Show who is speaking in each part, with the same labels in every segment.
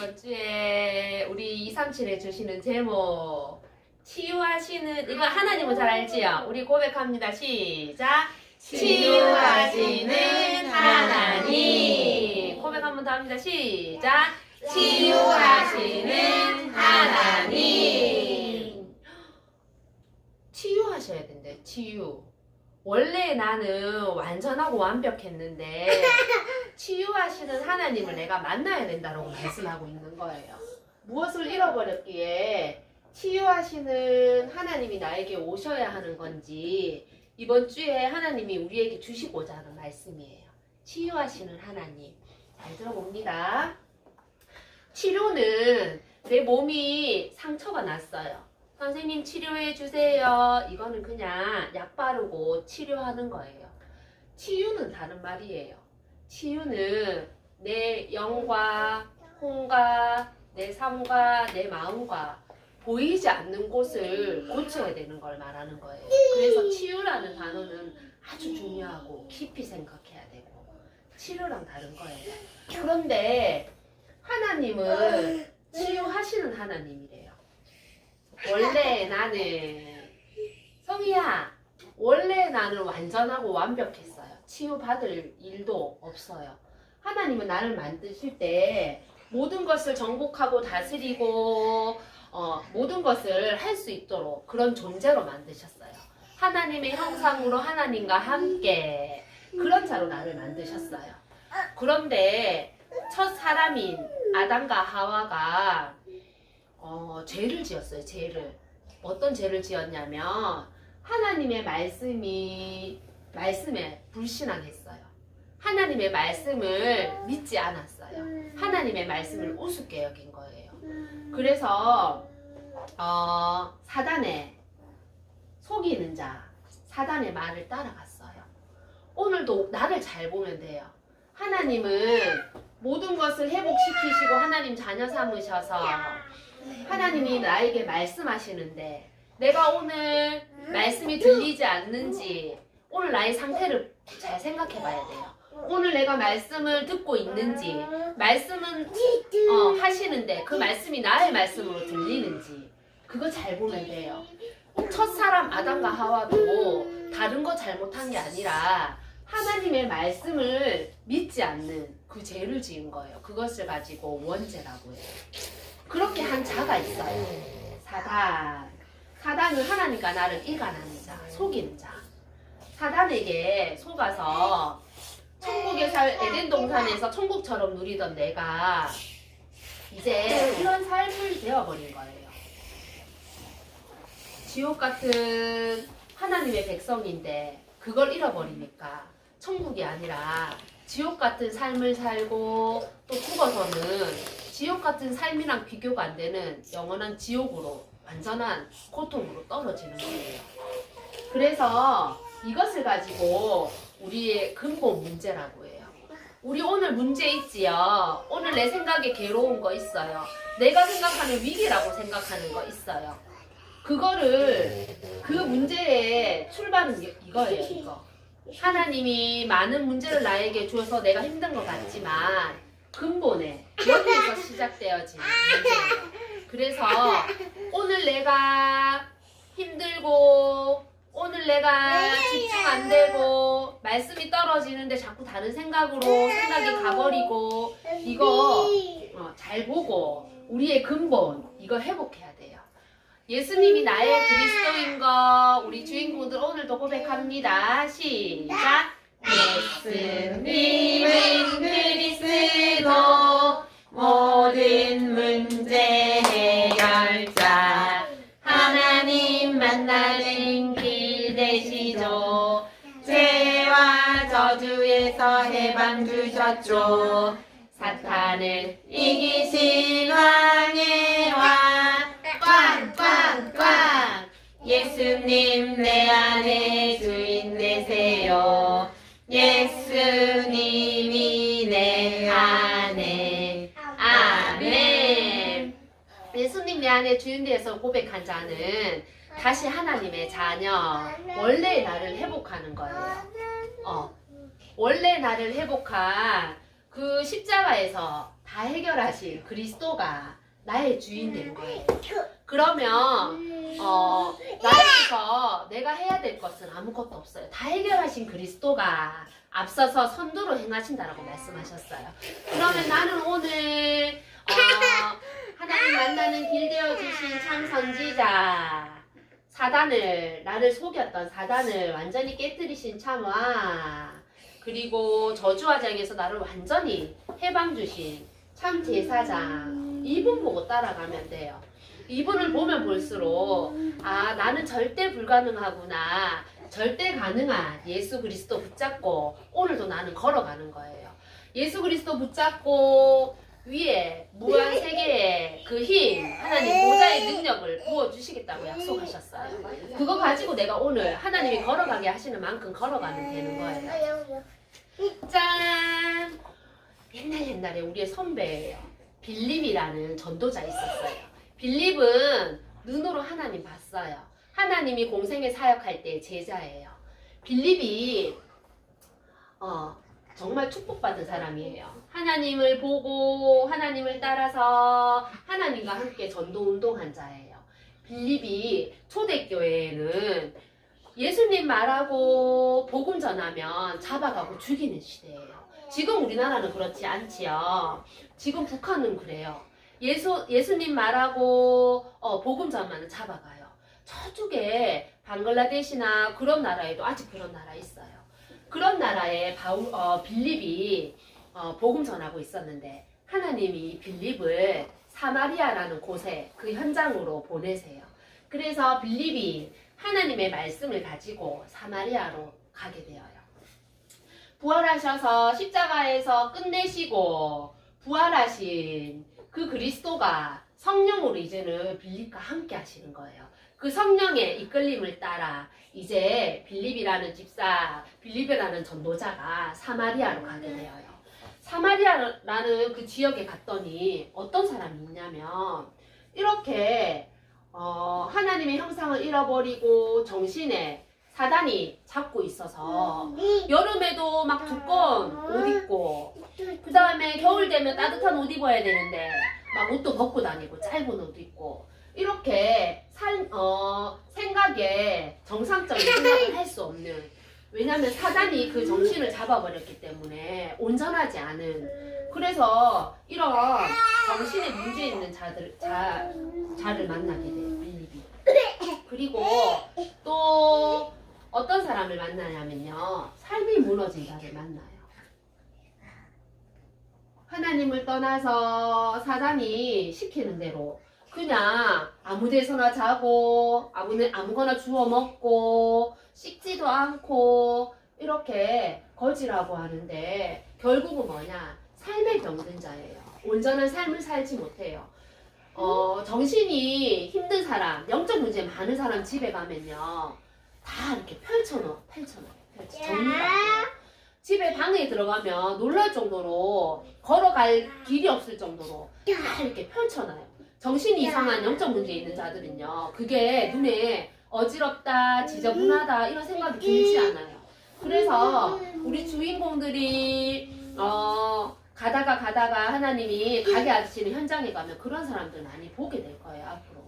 Speaker 1: 이번 주에 우리 237 해주시는 제목 치유하시는 이거 하나님은 잘 알지요? 우리 고백합니다. 시작. 치유하시는 하나님. 고백 한 번 더 합니다. 시작. 치유하시는 하나님. 치유하셔야 된대. 치유. 원래 나는 완전하고 완벽했는데 치유하시는 하나님을 내가 만나야 된다고 말씀하고 있는 거예요. 무엇을 잃어버렸기에 치유하시는 하나님이 나에게 오셔야 하는 건지 이번 주에 하나님이 우리에게 주시고자 하는 말씀이에요. 치유하시는 하나님. 잘 들어봅니다. 치료는 내 몸이 상처가 났어요. 선생님 치료해 주세요. 이거는 그냥 약 바르고 치료하는 거예요. 치유는 다른 말이에요. 치유는 내 영과 혼과 내 삶과 내 마음과 보이지 않는 곳을 고쳐야 되는 걸 말하는 거예요. 그래서 치유라는 단어는 아주 중요하고 깊이 생각해야 되고 치료랑 다른 거예요. 그런데 하나님은 치유하시는 하나님이래요. 원래 나는 성희야 원래 나는 완전하고 완벽했어요. 치유받을 일도 없어요. 하나님은 나를 만드실 때 모든 것을 정복하고 다스리고 어, 모든 것을 할 수 있도록 그런 존재로 만드셨어요. 하나님의 형상으로 하나님과 함께 그런 자로 나를 만드셨어요. 그런데 첫 사람인 아담과 하와가 어, 죄를 지었어요. 죄를 어떤 죄를 지었냐면 하나님의 말씀이 말씀에 불신앙했어요. 하나님의 말씀을 믿지 않았어요. 하나님의 말씀을 우습게 여긴 거예요. 그래서 어, 사단의 속이는 자, 사단의 말을 따라갔어요. 오늘도 나를 잘 보면 돼요. 하나님은 모든 것을 회복시키시고 하나님 자녀 삼으셔서 하나님이 나에게 말씀하시는데 내가 오늘 말씀이 들리지 않는지 오늘 나의 상태를 잘 생각해 봐야 돼요. 오늘 내가 말씀을 듣고 있는지 말씀은 어, 하시는데 그 말씀이 나의 말씀으로 들리는지 그거 잘 보면 돼요. 첫 사람 아담과 하와도 다른 거 잘못한 게 아니라 하나님의 말씀을 믿지 않는 그 죄를 지은 거예요. 그것을 가지고 원죄라고 해요. 그렇게 한 자가 있어요. 사단. 사단은 하나님과 나를 일관하는 자, 속이는 자. 사단에게 속아서 천국에 살 에덴 동산에서 천국처럼 누리던 내가 이제 이런 삶을 되어버린 거예요. 지옥 같은 하나님의 백성인데 그걸 잃어버리니까 천국이 아니라 지옥 같은 삶을 살고 또 죽어서는 지옥 같은 삶이랑 비교가 안 되는 영원한 지옥으로 완전한 고통으로 떨어지는 거예요. 그래서 이것을 가지고 우리의 근본 문제라고 해요. 우리 오늘 문제 있지요. 오늘 내 생각에 괴로운 거 있어요. 내가 생각하는 위기라고 생각하는 거 있어요. 그거를 그 문제의 출발은 이- 이거예요. 이거. 하나님이 많은 문제를 나에게 주어서 내가 힘든 것 같지만 근본에 여기에서 시작되어지는 문제예요. 그래서 오늘 내가 힘들고 오늘 내가 집중 안 되고 말씀이 떨어지는데 자꾸 다른 생각으로 생각이 가버리고 이거 어, 잘 보고 우리의 근본 이거 회복해야 돼요. 예수님이 나의 그리스도인 거 우리 주인공들 오늘도 고백합니다. 시작. 예수님은 그리스도 모든 문 저주에서 해방 주셨죠? 사탄을 이기신 왕의 왕 꽝꽝꽝. 예수님 내 안에 주인 되세요. 예수님이 내 안에. 아멘. 예수님 내 안에 주인 되어서 고백한 자는 다시 하나님의 자녀 원래의 나를 회복하는 거예요. 어, 원래 나를 회복한 그 십자가에서 다 해결하신 그리스도가 나의 주인 된 거예요. 그러면 어, 나에게서 내가 해야 될 것은 아무것도 없어요. 다 해결하신 그리스도가 앞서서 선두로 행하신다라고 말씀하셨어요. 그러면 나는 오늘 어, 하나님 만나는 길 되어 주신 참 선지자 사단을 나를 속였던 사단을 완전히 깨뜨리신 참와 그리고 저주화장에서 나를 완전히 해방 주신 참 제사장 이분 보고 따라가면 돼요. 이분을 보면 볼수록 아 나는 절대 불가능하구나 절대 가능한 예수 그리스도 붙잡고 오늘도 나는 걸어가는 거예요. 예수 그리스도 붙잡고 위에 무한 세계의 그 힘 하나님 보좌의 능력을 부어 주시겠다고 약속하셨어요. 그거 가지고 내가 오늘 하나님이 걸어가게 하시는 만큼 걸어가면 되는 거예요. 짠! 옛날 옛날에 우리의 선배예요. 빌립이라는 전도자 있었어요. 빌립은 눈으로 하나님 봤어요. 하나님이 공생에 사역할 때 제자예요. 빌립이 어, 정말 축복받은 사람이에요. 하나님을 보고 하나님을 따라서 하나님과 함께 전도 운동한 자예요. 빌립이 초대교회에는 예수님 말하고 복음 전하면 잡아가고 죽이는 시대예요. 지금 우리나라는 그렇지 않지요. 지금 북한은 그래요. 예수 예수님 말하고 어, 복음 전하면 잡아가요. 저쪽에 방글라데시나 그런 나라에도 아직 그런 나라 있어요. 그런 나라에 바울 어, 빌립이 어, 복음 전하고 있었는데 하나님이 빌립을 사마리아라는 곳에 그 현장으로 보내세요. 그래서 빌립이 하나님의 말씀을 가지고 사마리아로 가게 되어요. 부활하셔서 십자가에서 끝내시고 부활하신 그 그리스도가 성령으로 이제는 빌립과 함께 하시는 거예요. 그 성령의 이끌림을 따라 이제 빌립이라는 집사, 빌립이라는 전도자가 사마리아로 가게 되어요. 사마리아라는 그 지역에 갔더니 어떤 사람이 있냐면 이렇게 어, 하나님의 형상을 잃어버리고 정신에 사단이 잡고 있어서 여름에도 막 두꺼운 옷 입고 그 다음에 겨울 되면 따뜻한 옷 입어야 되는데 막 옷도 벗고 다니고 짧은 옷 입고 이렇게 살, 어, 생각에 정상적인 생각을 할 수 없는 왜냐하면 사단이 그 정신을 잡아버렸기 때문에 온전하지 않은 그래서 이런 정신에 문제 있는 자들 자, 자를 만나게 돼요 빌립이. 그리고 또 어떤 사람을 만나냐면요. 삶이 무너진 자를 만나요. 하나님을 떠나서 사단이 시키는 대로 그냥 아무 데서나 자고 아무 아무거나 주워 먹고 씻지도 않고 이렇게 거지라고 하는데 결국은 뭐냐 삶의 병든 자예요. 온전한 삶을 살지 못해요. 어, 정신이 힘든 사람, 영적 문제 많은 사람 집에 가면요 다 이렇게 펼쳐놓, 펼쳐놓, 펼쳐. 집에 방에 들어가면 놀랄 정도로 걸어갈 길이 없을 정도로 다 이렇게 펼쳐놔요. 정신이 이상한 영적 문제 있는 자들은요, 그게 눈에 어지럽다, 지저분하다 이런 생각이 들지 않아요. 그래서 우리 주인공들이 어, 가다가 가다가 하나님이 가게 하시는 현장에 가면 그런 사람들 많이 보게 될 거예요 앞으로.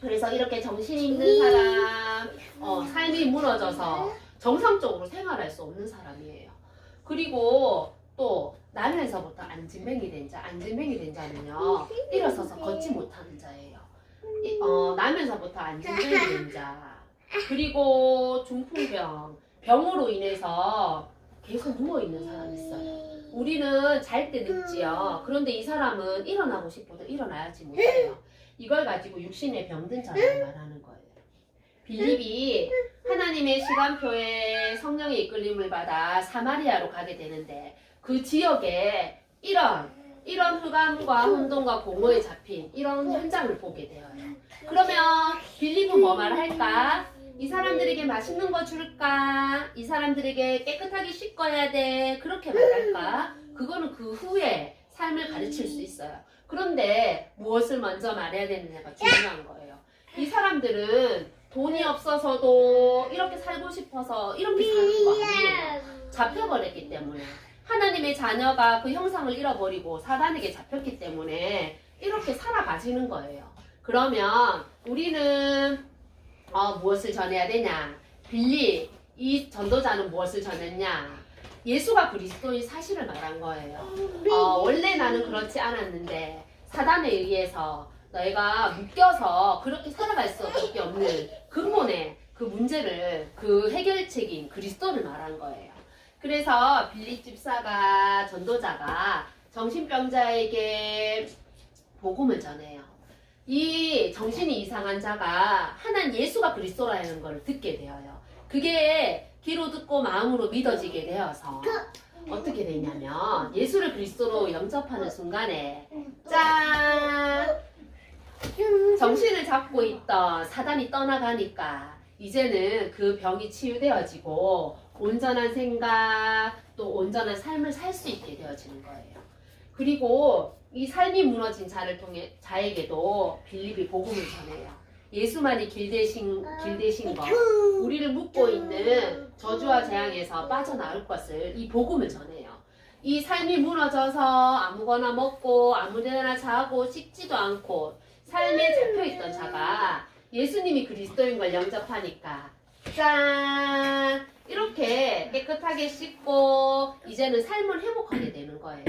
Speaker 1: 그래서 이렇게 정신이 있는 사람, 어, 삶이 무너져서 정상적으로 생활할 수 없는 사람이에요. 그리고 또 나면서부터 안진뱅이 된 자, 안진뱅이 된 자는요 일어서서 걷지 못하는 자예요. 이- 어, 나면서부터 안진뱅이 된 자, 그리고 중풍병, 병으로 인해서 계속 누워 있는 사람 있어요. 우리는 잘때 늙지요. 그런데 이 사람은 일어나고 싶어도 일어나야지 못해요. 이걸 가지고 육신의 병든 자를 말하는 거예요. 빌립이 하나님의 시간표에 성령의 이끌림을 받아 사마리아로 가게 되는데 그 지역에 이런 이런 흑암과 혼돈과 공허에 잡힌 이런 현장을 보게 되어요. 그러면 빌립은 뭐 말할까? 이 사람들에게 맛있는 거 줄까? 이 사람들에게 깨끗하게 씻어야 돼. 그렇게 말할까? 있어요. 그런데 무엇을 먼저 말해야 되느냐가 중요한 거예요. 이 사람들은 돈이 없어서도 이렇게 살고 싶어서 이렇게 사는 거 아니에요. 잡혀버렸기 때문에 하나님의 자녀가 그 형상을 잃어버리고 사단에게 잡혔기 때문에 이렇게 살아가시는 거예요. 그러면 우리는 어, 무엇을 전해야 되냐? 빌리 이 전도자는 무엇을 전했냐? 예수가 그리스도의 사실을 말한 거예요. 어, 원래 나는 그렇지 않았는데 사단에 의해서 너희가 묶여서 그렇게 살아갈 수밖에 없는 근본의 그 문제를 그 해결책인 그리스도를 말한 거예요. 그래서 빌립 집사가 전도자가 정신병자에게 복음을 전해요. 이 정신이 이상한 자가 하나님 예수가 그리스도라는 걸 듣게 되어요. 그게 귀로 듣고 마음으로 믿어지게 되어서 어떻게 되냐면 예수를 그리스도로 영접하는 순간에 짠 정신을 잡고 있던 사단이 떠나가니까 이제는 그 병이 치유되어지고 온전한 생각 또 온전한 삶을 살 수 있게 되어지는 거예요. 그리고 이 삶이 무너진 자를 통해 자에게도 빌립이 복음을 전해요. 예수만이 길 대신 길 대신 것, 우리를 묶고 있는 저주와 재앙에서 빠져나올 것을 이 복음을 전해요. 이 삶이 무너져서 아무거나 먹고 아무데나 자고 씻지도 않고 삶에 잡혀있던 자가 예수님이 그리스도인 걸 영접하니까 짠 이렇게 깨끗하게 씻고 이제는 삶을 회복하게 되는 거예요.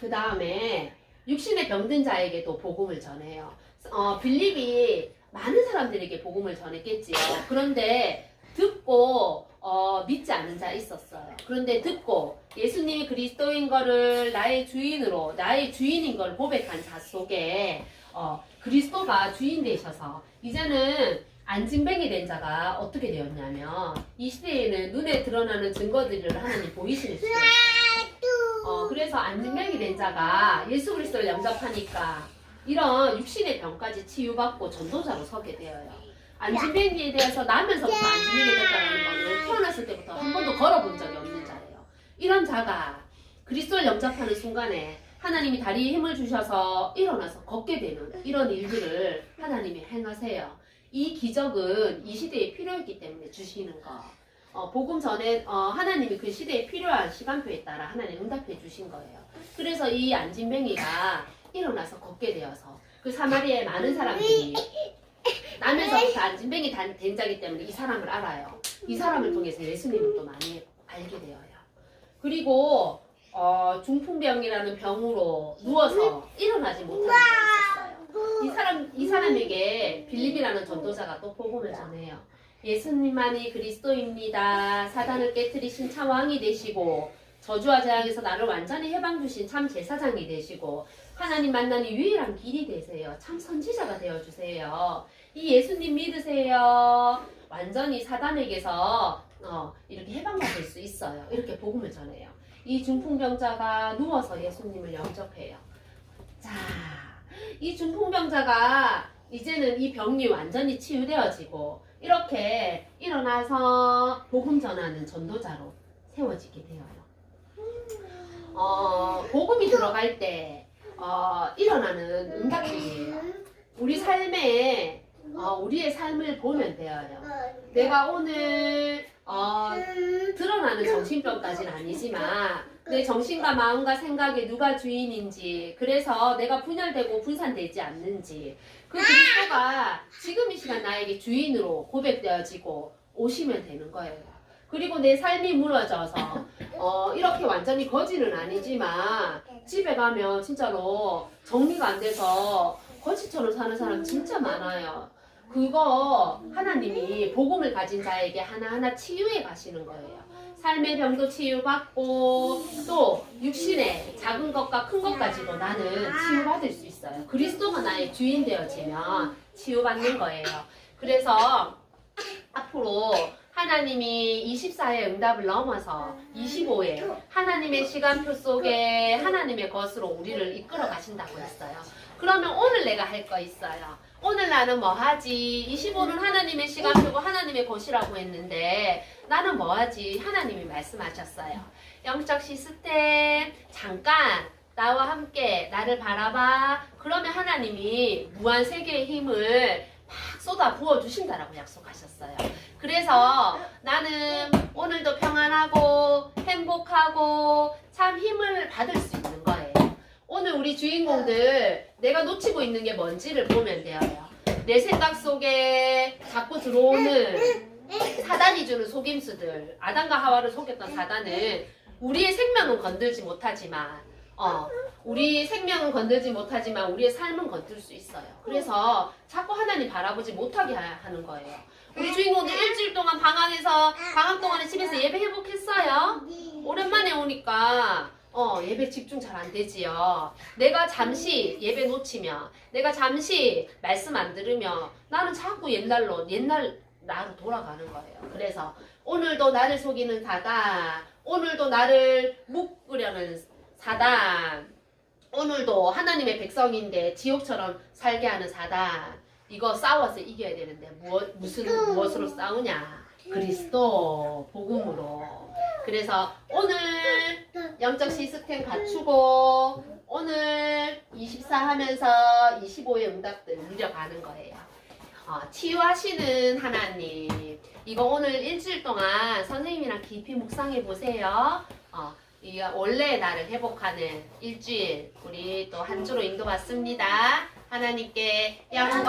Speaker 1: 그 다음에 육신의 병든 자에게도 복음을 전해요. 어, 빌립이 많은 사람들에게 복음을 전했겠지요. 그런데 듣고 어, 믿지 않는 자 있었어요. 그런데 듣고 예수님이 그리스도인 거를 나의 주인으로 나의 주인인 걸 고백한 자 속에 어, 그리스도가 주인 되셔서 이제는 안진뱅이 된 자가 어떻게 되었냐면 이 시대에는 눈에 드러나는 증거들을 하나님 보이시는 시대였어요. 어, 그래서 안진뱅이 된 자가 예수 그리스도를 영접하니까 이런 육신의 병까지 치유받고 전도자로 서게 되어요. 안진뱅이에 대해서 나면서부터 안진뱅이 됐다는 거는 태어났을 때부터 한 번도 걸어본 적이 없는 자예요. 이런 자가 그리스도를 영접하는 순간에 하나님이 다리에 힘을 주셔서 일어나서 걷게 되는 이런 일들을 하나님이 행하세요. 이 기적은 이 시대에 필요했기 때문에 주시는 거. 어, 복음 전에 어, 하나님이 그 시대에 필요한 시간표에 따라 하나님 응답해 주신 거예요. 그래서 이 안진뱅이가 일어나서 걷게 되어서 그 사마리아의 많은 사람들이 나면서부터 안 진뱅이 단- 된 자기 때문에 이 사람을 알아요. 이 사람을 통해서 예수님을 또 많이 알게 되어요. 그리고 어, 중풍병이라는 병으로 누워서 일어나지 있었어요. 이 사람 이 사람에게 빌립이라는 전도자가 또 복음을 전해요. 예수님만이 그리스도입니다. 사단을 깨뜨리신 참 왕이 되시고 저주와 재앙에서 나를 완전히 해방 주신 참 제사장이 되시고 하나님 만나는 유일한 길이 되세요. 참 선지자가 되어 주세요. 이 예수님 믿으세요. 완전히 사단에게서 어, 이렇게 해방받을 수 있어요. 이렇게 복음을 전해요. 이 중풍병자가 누워서 예수님을 영접해요. 자, 이 중풍병자가 이제는 이 병이 완전히 치유되어지고 이렇게 일어나서 복음 전하는 전도자로 세워지게 되어요. 어, 복음이 들어갈 때 어, 일어나는 응답들이에요. 우리 삶에 어, 우리의 삶을 보면 되어요. 내가 오늘 어, 드러나는 정신병까지는 아니지만 내 정신과 마음과 생각에 누가 주인인지 그래서 내가 분열되고 분산되지 않는지 그 그리스도가 지금 이 시간 나에게 주인으로 고백되어지고 오시면 되는 거예요. 그리고 내 삶이 무너져서 어, 이렇게 완전히 거지는 아니지만 집에 가면 진짜로 정리가 안 돼서 거지처럼 사는 사람 진짜 많아요. 그거 하나님이 복음을 가진 자에게 하나하나 치유해 가시는 거예요. 삶의 병도 치유받고 또 육신의 작은 것과 큰 것까지도 나는 치유받을 수 있어요. 그리스도가 나의 주인 되어지면 치유받는 거예요. 그래서 앞으로 하나님이 24의 응답을 넘어서 25의 하나님의 시간표 속에 하나님의 것으로 우리를 이끌어 가신다고 했어요. 그러면 오늘 내가 할 거 있어요. 오늘 나는 뭐 하지? 25는 하나님의 시간표고 하나님의 것이라고 했는데 나는 뭐 하지? 하나님이 말씀하셨어요. 영적 시스템 잠깐 나와 함께 나를 바라봐. 그러면 하나님이 무한 세계의 힘을 막 쏟아 부어 주신다라고 약속하셨어요. 그래서 나는 오늘도 평안하고 행복하고 참 힘을 받을 수 있는 거예요. 오늘 우리 주인공들 내가 놓치고 있는 게 뭔지를 보면 돼요. 내 생각 속에 자꾸 들어오는 사단이 주는 속임수들, 아담과 하와를 속였던 사단은 우리의 생명은 건들지 못하지만, 어, 우리 생명은 건들지 못하지만 우리의 삶은 건들 수 있어요. 그래서 자꾸 하나님 바라보지 못하게 하- 하는 거예요. 우리 주인공들 일주일 동안 방 안에서, 방학 동안에 집에서 예배 회복했어요? 오랜만에 오니까 어 예배 집중 잘 안 되지요. 내가 잠시 예배 놓치면 내가 잠시 말씀 안 들으면 나는 자꾸 옛날로 옛날 나로 돌아가는 거예요. 그래서 오늘도 나를 속이는 사단, 오늘도 나를 묶으려는 사단, 오늘도 하나님의 백성인데 지옥처럼 살게 하는 사단. 이거 싸워서 이겨야 되는데 무엇, 무슨 무엇으로 싸우냐? 그리스도 복음으로. 그래서 오늘 영적 시스템 갖추고 오늘 24 하면서 25의 응답들 누려가는 거예요. 어, 치유하시는 하나님. 이거 오늘 일주일 동안 선생님이랑 깊이 묵상해 보세요. 어, 이 원래 나를 회복하는 일주일 우리 또 한 주로 인도받습니다. 하나님께 영광.